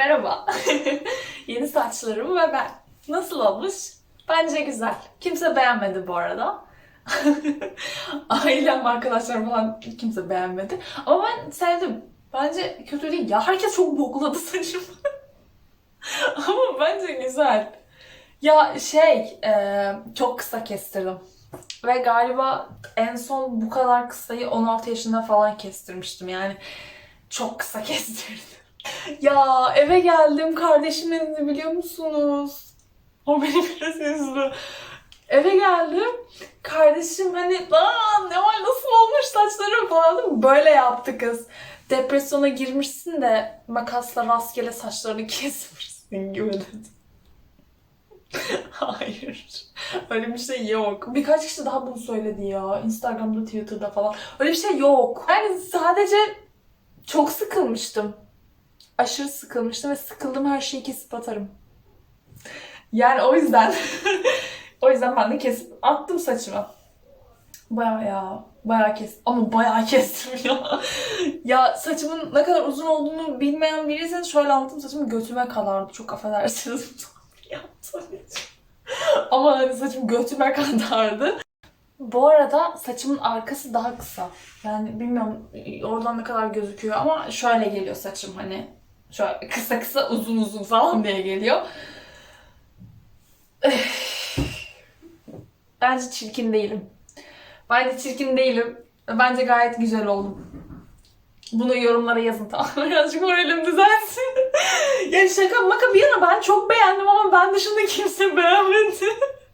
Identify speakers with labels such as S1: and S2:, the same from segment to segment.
S1: Merhaba. Yeni saçlarım ve ben. Nasıl olmuş? Bence güzel. Kimse beğenmedi bu arada. Ailem, arkadaşlarım falan kimse beğenmedi. Ama ben sevdim. Bence kötü değil ya. Herkes çok bokladı saçımı. Ama bence güzel. Ya şey, e, çok kısa kestirdim. Ve galiba en son bu kadar kısayı 16 yaşında falan kestirmiştim. Yani çok kısa kestirdim. Ya eve geldim kardeşim evinde biliyor musunuz? O beni biraz üzdü. Eve geldim. Kardeşim hani ne var nasıl olmuş saçlarım falan? Böyle yaptı kız. Depresyona girmişsin de makasla rastgele saçlarını kesmişsin gibi dedi. Hayır. Öyle bir şey yok. Birkaç kişi daha bunu söyledi ya. Instagram'da, Twitter'da falan. Öyle bir şey yok. Yani sadece çok sıkılmıştım. Aşırı sıkılmıştım ve sıkıldım her şeyi kesip atarım. Yani o yüzden o yüzden ben de kesip attım saçımı. Baya ya. Bayağı kes ama bayağı kestim ya. ya saçımın ne kadar uzun olduğunu bilmeyen biriyseniz şöyle anlatayım saçım götüme kadardı. Çok affedersiniz. Yaptım. ama hani saçım götüme kadardı. Bu arada saçımın arkası daha kısa. Yani bilmiyorum oradan ne kadar gözüküyor ama şöyle geliyor saçım hani. Şöyle kısa kısa uzun uzun falan diye geliyor. Bence çirkin değilim. Bence çirkin değilim. Bence gayet güzel oldum. Bunu yorumlara yazın tamam? Birazcık moralim düzelsin. yani şaka maka bir yana ben çok beğendim ama ben dışında kimse beğenmedi.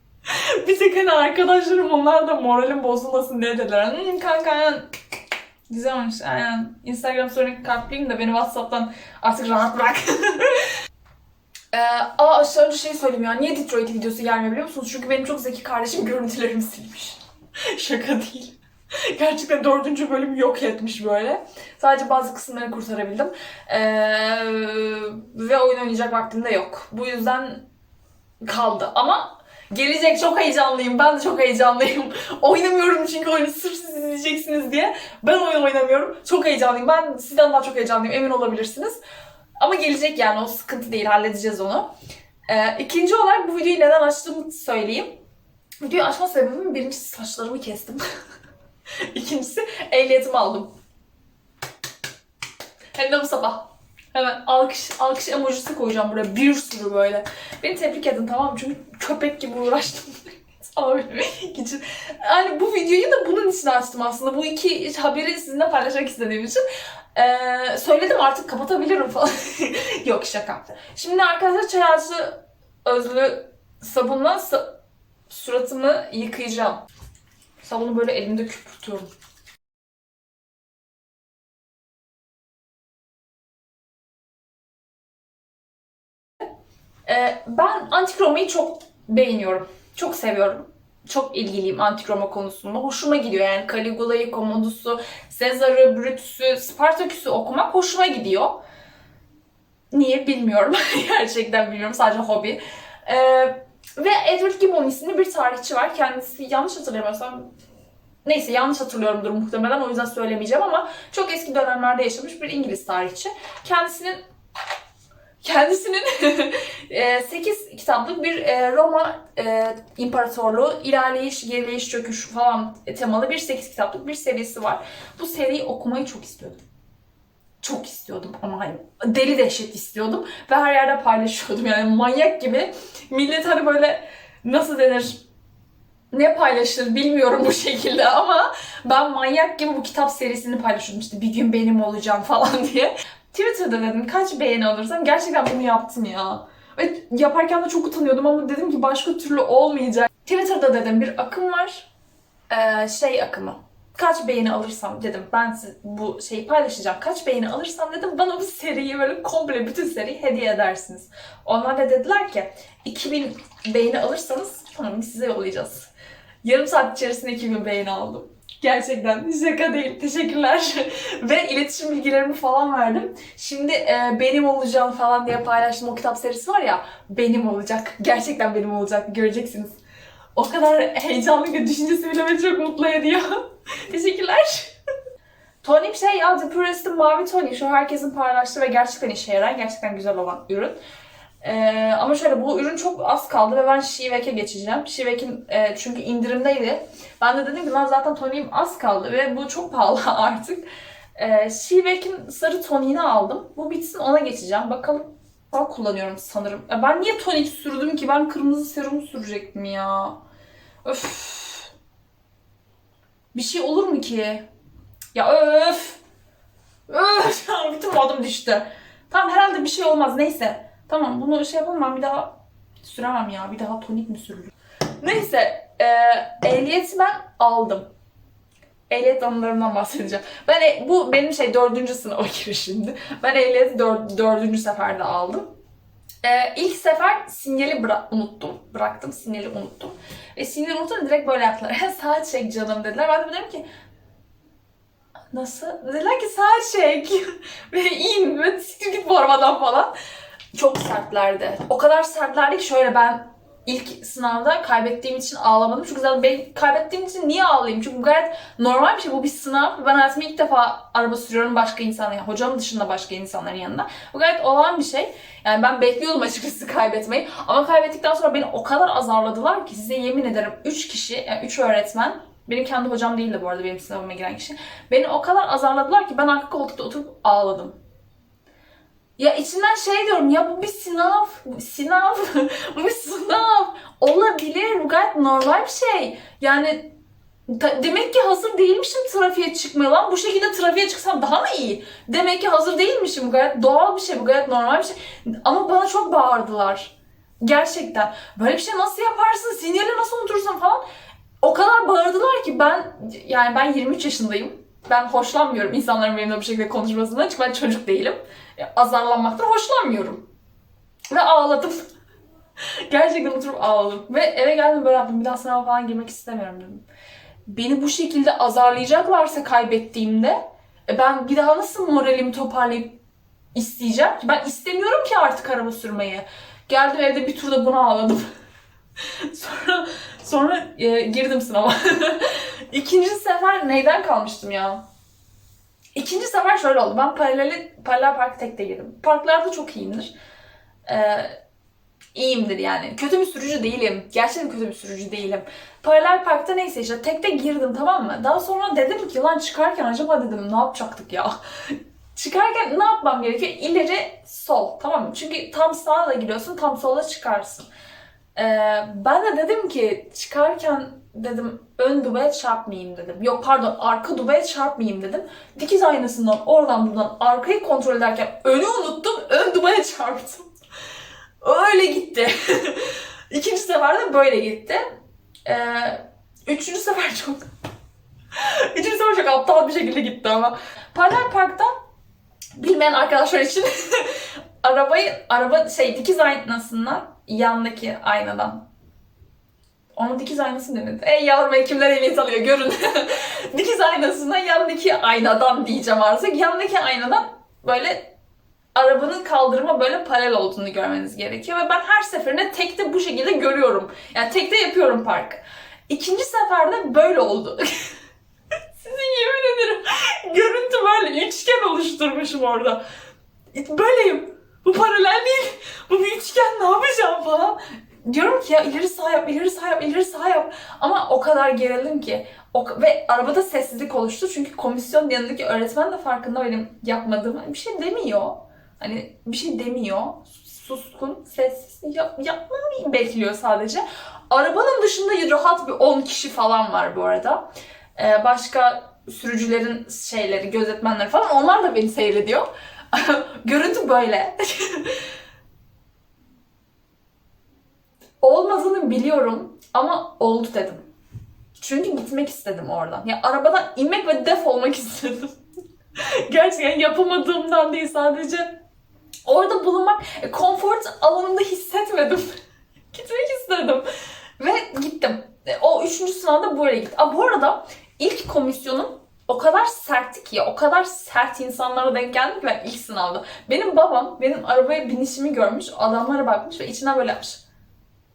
S1: bir tek hani arkadaşlarım onlar da moralim bozulmasın diye dediler. Hmm, kanka güzel olmuş aynen. Instagram story'ni kalpleyeyim de beni Whatsapp'tan artık rahat bırak. Ee, aa aşağı önce şey söyleyeyim ya. Niye Detroit videosu gelmiyor biliyor musunuz? Çünkü benim çok zeki kardeşim görüntülerimi silmiş. Şaka değil. Gerçekten dördüncü bölüm yok etmiş böyle. Sadece bazı kısımları kurtarabildim. Ee, ve oyun oynayacak vaktim de yok. Bu yüzden kaldı. Ama gelecek çok heyecanlıyım. Ben de çok heyecanlıyım. Oynamıyorum çünkü oyunu sırf siz izleyeceksiniz diye. Ben oyun oynamıyorum. Çok heyecanlıyım. Ben sizden daha çok heyecanlıyım. Emin olabilirsiniz. Ama gelecek yani o sıkıntı değil. Halledeceğiz onu. Ee, ikinci olarak bu videoyu neden açtığımı söyleyeyim. Videoyu açma sebebim birincisi saçlarımı kestim. İkincisi ehliyetimi aldım. Hem de bu sabah. Hemen alkış, alkış emojisi koyacağım buraya. Bir sürü böyle. Beni tebrik edin tamam mı? Çünkü köpek gibi uğraştım. Alabilmek için. Yani bu videoyu da bunun için açtım aslında. Bu iki haberi sizinle paylaşmak istediğim için. Ee, söyledim artık kapatabilirim falan. Yok şaka. Şimdi arkadaşlar çay ağacı özlü sabunla sa- suratımı yıkayacağım. Sabunu böyle elimde köpürtüyorum. Ee, ben antikromayı çok beğeniyorum. Çok seviyorum. Çok ilgiliyim antikroma konusunda. Hoşuma gidiyor yani Caligula'yı, Commodus'u, Sezar'ı, Brutus'u, Spartaküs'ü okumak hoşuma gidiyor. Niye bilmiyorum. Gerçekten bilmiyorum. Sadece hobi. Ee, ve Edward Gibbon isimli bir tarihçi var. Kendisi yanlış hatırlamıyorsam Neyse yanlış hatırlıyorumdur muhtemelen o yüzden söylemeyeceğim ama çok eski dönemlerde yaşamış bir İngiliz tarihçi. Kendisinin kendisinin 8 kitaplık bir e, Roma e, İmparatorluğu ilerleyiş, gerileyiş, çöküş falan temalı bir 8 kitaplık bir serisi var. Bu seriyi okumayı çok istiyordum. Çok istiyordum ama deli dehşet istiyordum ve her yerde paylaşıyordum yani manyak gibi. Millet hani böyle nasıl denir ne paylaşır bilmiyorum bu şekilde ama ben manyak gibi bu kitap serisini paylaşıyordum işte bir gün benim olacağım falan diye. Twitter'da dedim kaç beğeni alırsam gerçekten bunu yaptım ya. Ve yaparken de çok utanıyordum ama dedim ki başka türlü olmayacak. Twitter'da dedim bir akım var. Ee, şey akımı. Kaç beğeni alırsam dedim ben bu şeyi paylaşacağım. Kaç beğeni alırsam dedim bana bu seriyi böyle komple bütün seriyi hediye edersiniz. Onlar da dediler ki 2000 beğeni alırsanız tamam size yollayacağız. Yarım saat içerisinde 2000 beğeni aldım. Gerçekten şaka değil. Teşekkürler. Ve iletişim bilgilerimi falan verdim. Şimdi e, benim olacağım falan diye paylaştım o kitap serisi var ya. Benim olacak. Gerçekten benim olacak. Göreceksiniz. O kadar heyecanlı ki düşüncesi bile beni çok mutlu ediyor. Teşekkürler. Tonim şey ya The Purist'in mavi toni. Şu herkesin paylaştığı ve gerçekten işe yarayan, gerçekten güzel olan ürün. Ee, ama şöyle bu ürün çok az kaldı ve ben Şivek'e geçeceğim. Şivek'in e, çünkü indirimdeydi. Ben de dedim ki lan zaten toniğim az kaldı ve bu çok pahalı artık. Ee, Şivek'in sarı toniğini aldım. Bu bitsin ona geçeceğim. Bakalım ben kullanıyorum sanırım. Ya ben niye tonik sürdüm ki? Ben kırmızı serum sürecektim ya. Öf. Bir şey olur mu ki? Ya öf. Öf. Bütün modum düştü. Tamam herhalde bir şey olmaz. Neyse. Tamam bunu şey yapalım ben bir daha süremem ya. Bir daha tonik mi sürürüm? Neyse. E, ehliyeti ben aldım. Ehliyet anılarımdan bahsedeceğim. Ben e- bu benim şey dördüncü sınava girişimdi. Ben ehliyeti dör, dördüncü seferde aldım. Ee, ilk sefer sinyali bıra- unuttum. Bıraktım sinyali unuttum. Ve sinyali unutunca direkt böyle yaptılar. saat çek canım dediler. Ben de dedim ki nasıl? Dediler ki saat çek. ve in ve git bu arabadan falan. Çok sertlerdi. O kadar sertlerdi ki şöyle ben ilk sınavda kaybettiğim için ağlamadım. Çünkü zaten ben kaybettiğim için niye ağlayayım? Çünkü bu gayet normal bir şey. Bu bir sınav. Ben hayatımda ilk defa araba sürüyorum başka insanların, yani hocam dışında başka insanların yanında. Bu gayet olan bir şey. Yani ben bekliyordum açıkçası kaybetmeyi. Ama kaybettikten sonra beni o kadar azarladılar ki size yemin ederim 3 kişi, yani 3 öğretmen benim kendi hocam değildi bu arada benim sınavıma giren kişi. Beni o kadar azarladılar ki ben arka koltukta oturup ağladım. Ya içinden şey diyorum ya bu bir sınav, sınav, bu bir sınav. Olabilir, bu gayet normal bir şey. Yani demek ki hazır değilmişim trafiğe çıkmaya lan. Bu şekilde trafiğe çıksam daha mı iyi? Demek ki hazır değilmişim. Bu gayet doğal bir şey, bu gayet normal bir şey. Ama bana çok bağırdılar. Gerçekten. Böyle bir şey nasıl yaparsın? Sinyali nasıl unutursun falan. O kadar bağırdılar ki ben yani ben 23 yaşındayım. Ben hoşlanmıyorum insanların benimle bu şekilde konuşmasından çünkü ben çocuk değilim. Ya, Azarlanmaktan hoşlanmıyorum. Ve ağladım. Gerçekten oturup ağladım. Ve eve geldim böyle yaptım. Bir daha sınava falan girmek istemiyorum dedim. Beni bu şekilde azarlayacaklarsa kaybettiğimde e, ben bir daha nasıl moralimi toparlayıp isteyeceğim? Ben istemiyorum ki artık araba sürmeyi. Geldim evde bir turda buna ağladım. sonra sonra e, girdim sınava. İkinci sefer neyden kalmıştım ya? İkinci sefer şöyle oldu. Ben paralel, paralel park tekte girdim. Parklarda çok iyiyimdir. Ee, iyiyimdir yani. Kötü bir sürücü değilim. Gerçekten kötü bir sürücü değilim. Paralel parkta neyse işte tekte girdim tamam mı? Daha sonra dedim ki lan çıkarken acaba dedim ne yapacaktık ya? çıkarken ne yapmam gerekiyor? İleri sol tamam mı? Çünkü tam sağa da giriyorsun tam sola çıkarsın. Ee, ben de dedim ki çıkarken dedim ön dubaya çarpmayayım dedim. Yok pardon arka dubaya çarpmayayım dedim. Dikiz aynasından oradan buradan arkayı kontrol ederken önü unuttum ön dubaya çarptım. Öyle gitti. İkinci sefer de böyle gitti. Ee, üçüncü sefer çok... üçüncü sefer çok aptal bir şekilde gitti ama. Paralel Park'ta bilmeyen arkadaşlar için arabayı araba şey dikiz aynasından yandaki aynadan ona dikiz aynası denildi. Ey yavrum ey kimler ehliyet alıyor görün. dikiz aynasından yandaki aynadan diyeceğim artık. Yandaki aynadan böyle arabanın kaldırıma böyle paralel olduğunu görmeniz gerekiyor. Ve ben her seferinde tekte bu şekilde görüyorum. Yani tekte yapıyorum park. İkinci seferde böyle oldu. Size yemin ederim görüntü böyle üçgen oluşturmuşum orada. Böyleyim. Bu paralel değil. Bu bir üçgen ne yapacağım falan. Diyorum ki ya ileri sağ yap, ileri sağ yap, ileri sağ yap. Ama o kadar gerildim ki. O, ve arabada sessizlik oluştu. Çünkü komisyon yanındaki öğretmen de farkında benim yapmadığımı. Bir şey demiyor. Hani bir şey demiyor. Suskun, sessiz. Yap, yapmamı bekliyor sadece. Arabanın dışında rahat bir 10 kişi falan var bu arada. Ee, başka sürücülerin şeyleri, gözetmenleri falan onlar da beni seyrediyor. Görüntü böyle. Olmadığını biliyorum ama oldu dedim. Çünkü gitmek istedim oradan. Ya arabadan inmek ve def olmak istedim. Gerçekten yapamadığımdan değil sadece orada bulunmak, e, konfor alanında hissetmedim. Gitmek istedim. Ve gittim. E, O üçüncü sınavda böyle gitti. Aa, bu arada ilk komisyonum o kadar sertti ki ya, o kadar sert insanlara denk geldim ki ben ilk sınavda. Benim babam benim arabaya binişimi görmüş, adamlara bakmış ve içinden böyle yapmış.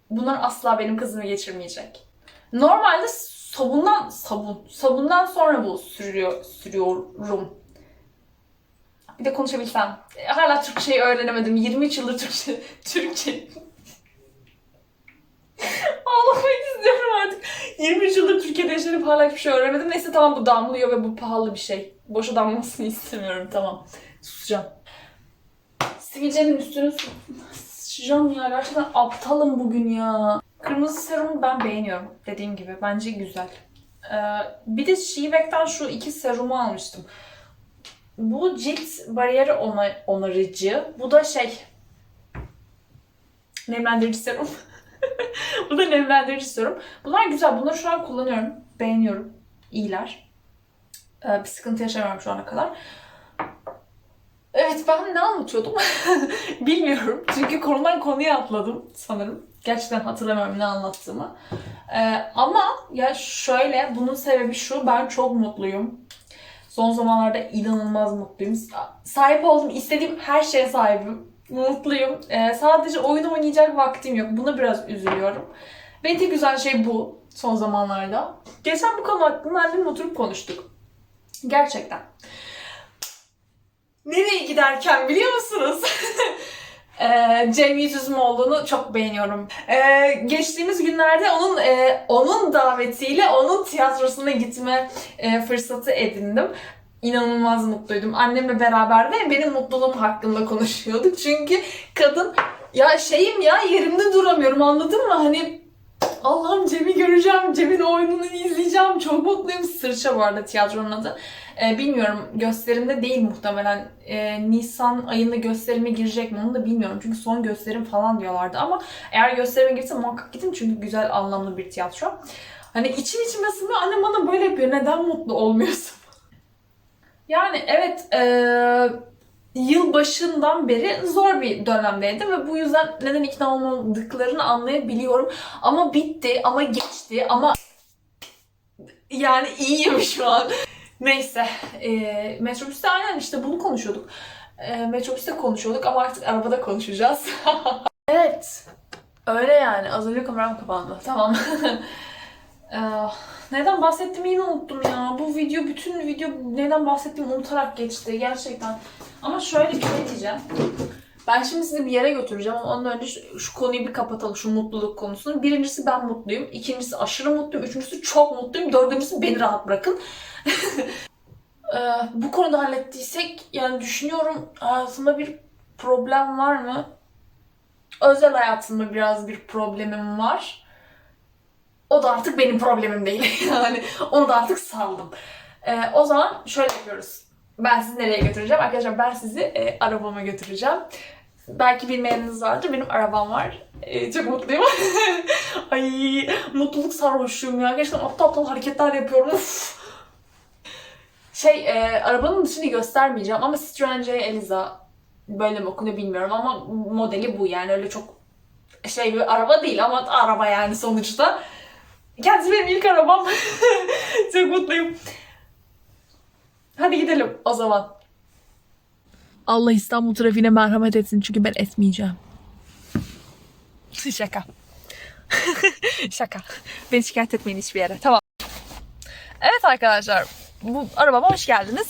S1: Bunlar asla benim kızımı geçirmeyecek. Normalde sabundan sabun. Sabundan sonra bu sürüyor, sürüyorum. Bir de konuşabilsem. E, Hala Türkçeyi öğrenemedim. 23 yıldır Türkçe, Türkçe. Ağlamak istiyorum artık. 23 yıldır Türkiye'de yaşayıp hala hiçbir şey öğrenemedim. Neyse tamam bu damlıyor ve bu pahalı bir şey. Boşa damlamasını istemiyorum tamam. Susacağım. Sivilcenin üstüne su- sıçacağım ya. Gerçekten aptalım bugün ya. Kırmızı serumu ben beğeniyorum. Dediğim gibi. Bence güzel. Ee, bir de Şivek'ten şu iki serumu almıştım. Bu cilt bariyeri ona- onarıcı. Bu da şey nemlendirici serum. Bu da nemlendirici serum. Bunlar güzel. Bunları şu an kullanıyorum. Beğeniyorum. İyiler. Ee, bir sıkıntı yaşamıyorum şu ana kadar. Evet ben ne anlatıyordum? Bilmiyorum. Çünkü konudan konuya atladım sanırım. Gerçekten hatırlamıyorum ne anlattığımı. Ee, ama ya şöyle bunun sebebi şu. Ben çok mutluyum. Son zamanlarda inanılmaz mutluyum. Sahip olduğum, istediğim her şeye sahibim. Mutluyum. Ee, sadece oyun oynayacak vaktim yok. Buna biraz üzülüyorum. Ve tek güzel şey bu son zamanlarda. Geçen bu konu hakkında annemle oturup konuştuk. Gerçekten. Nereye giderken biliyor musunuz? Ee, Cem Yüzüzmoğlu'nu çok beğeniyorum. Ee, geçtiğimiz günlerde onun e, onun davetiyle onun tiyatrosuna gitme e, fırsatı edindim. İnanılmaz mutluydum. Annemle beraber de benim mutluluğum hakkında konuşuyorduk. Çünkü kadın ya şeyim ya yerimde duramıyorum anladın mı? Hani Allah'ım Cem'i göreceğim, Cem'in oyununu izleyeceğim. Çok mutluyum. Sırça bu arada tiyatronun adı. Ee, bilmiyorum gösterimde değil muhtemelen. Ee, Nisan ayında gösterime girecek mi onu da bilmiyorum. Çünkü son gösterim falan diyorlardı ama eğer gösterime girse muhakkak gidin çünkü güzel anlamlı bir tiyatro. Hani içim içime sığmıyor. Anne bana böyle yapıyor. Neden mutlu olmuyorsun? Yani evet eee yıl başından beri zor bir dönemdeydim ve bu yüzden neden ikna olmadıklarını anlayabiliyorum. Ama bitti, ama geçti, ama yani iyiyim şu an. Neyse, e, metrobüste aynen işte bunu konuşuyorduk. E, metrobüste konuşuyorduk ama artık arabada konuşacağız. evet, öyle yani. Az önce kameram kapandı. Tamam. E, neden bahsettiğimi yine unuttum ya. Bu video, bütün video neden bahsettiğimi unutarak geçti gerçekten. Ama şöyle bir şey diyeceğim. Ben şimdi sizi bir yere götüreceğim ama ondan önce şu, şu konuyu bir kapatalım, şu mutluluk konusunu. Birincisi ben mutluyum, ikincisi aşırı mutluyum, üçüncüsü çok mutluyum, dördüncüsü beni rahat bırakın. Ee, bu konuda hallettiysek yani düşünüyorum hayatımda bir problem var mı? Özel hayatımda biraz bir problemim var. O da artık benim problemim değil. yani onu da artık saldım. Ee, o zaman şöyle yapıyoruz. Ben sizi nereye götüreceğim? Arkadaşlar ben sizi e, arabama götüreceğim. Belki bilmeyeniniz vardır. Benim arabam var. E, çok mutluyum. Ay mutluluk sarhoşuyum ya. Gerçekten aptal aptal hareketler yapıyorum. Uf. Şey e, arabanın dışını göstermeyeceğim ama Citroen C Eliza böyle mi okunuyor bilmiyorum ama modeli bu yani öyle çok şey bir araba değil ama araba yani sonuçta. Kendisi benim ilk arabam. çok mutluyum. Hadi gidelim o zaman. Allah İstanbul trafiğine merhamet etsin çünkü ben etmeyeceğim. Şaka. Şaka. Beni şikayet etmeyin hiçbir yere. Tamam. Evet arkadaşlar. Bu arabama hoş geldiniz.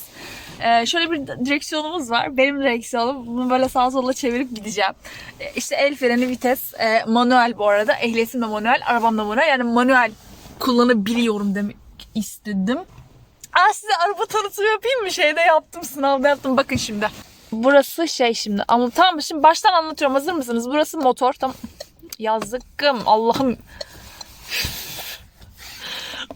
S1: Ee, şöyle bir direksiyonumuz var. Benim direksiyonum. Bunu böyle sağa sola çevirip gideceğim. Ee, işte el freni, vites. e, manuel bu arada. Ehliyetim de manuel. Arabam da manuel. Yani manuel kullanabiliyorum demek istedim. Aa size araba tanıtımı yapayım mı? Şeyde yaptım, sınavda yaptım. Bakın şimdi. Burası şey şimdi. Ama tamam? Şimdi baştan anlatıyorum. Hazır mısınız? Burası motor. Tam yazıkım. Allah'ım.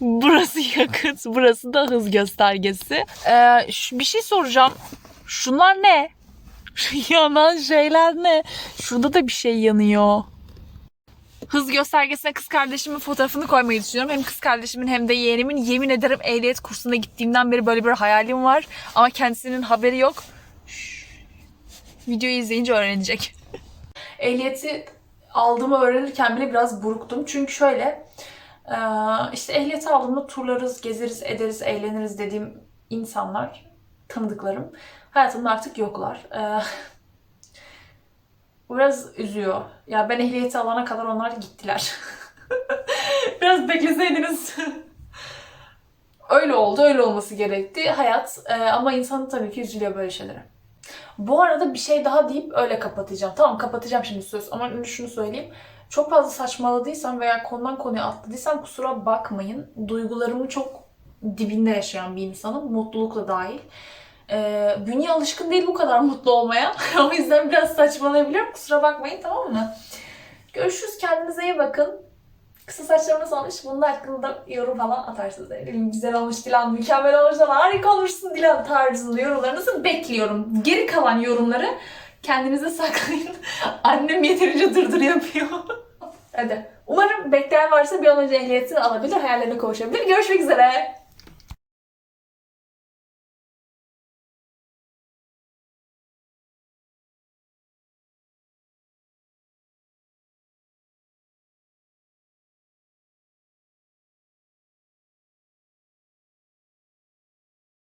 S1: Burası yakıt. Burası da hız göstergesi. Ee, bir şey soracağım. Şunlar ne? Yanan şeyler ne? Şurada da bir şey yanıyor. Hız göstergesine kız kardeşimin fotoğrafını koymayı düşünüyorum. Hem kız kardeşimin hem de yeğenimin. Yemin ederim ehliyet kursuna gittiğimden beri böyle bir hayalim var. Ama kendisinin haberi yok. Videoyu izleyince öğrenecek. Ehliyeti aldığımı öğrenirken bile biraz buruktum. Çünkü şöyle işte ehliyeti aldığımda turlarız, gezeriz, ederiz, eğleniriz dediğim insanlar, tanıdıklarım hayatımda artık yoklar. Bu biraz üzüyor. Ya ben ehliyeti alana kadar onlar gittiler. biraz bekleseydiniz öyle oldu, öyle olması gerekti. Hayat e, ama insan tabii ki üzülüyor böyle şeylere. Bu arada bir şey daha deyip öyle kapatacağım. Tamam kapatacağım şimdi söz ama şunu söyleyeyim. Çok fazla saçmaladıysam veya konudan konuya atladıysam kusura bakmayın. Duygularımı çok dibinde yaşayan bir insanım. Mutlulukla dahil. Ee, bünye alışkın değil bu kadar mutlu olmaya. o yüzden biraz saçmalayabiliyorum. Kusura bakmayın tamam mı? Görüşürüz. Kendinize iyi bakın. Kısa saçlarımız olmuş. Bunun hakkında yorum falan atarsınız. Bileyim, güzel olmuş Dilan, mükemmel olmuş falan, harika olmuşsun Dilan tarzında yorumlarınızı bekliyorum. Geri kalan yorumları kendinize saklayın. Annem yeterince dırdır yapıyor. Hadi. Umarım bekleyen varsa bir an önce ehliyetini alabilir, hayallerine kavuşabilir. Görüşmek üzere.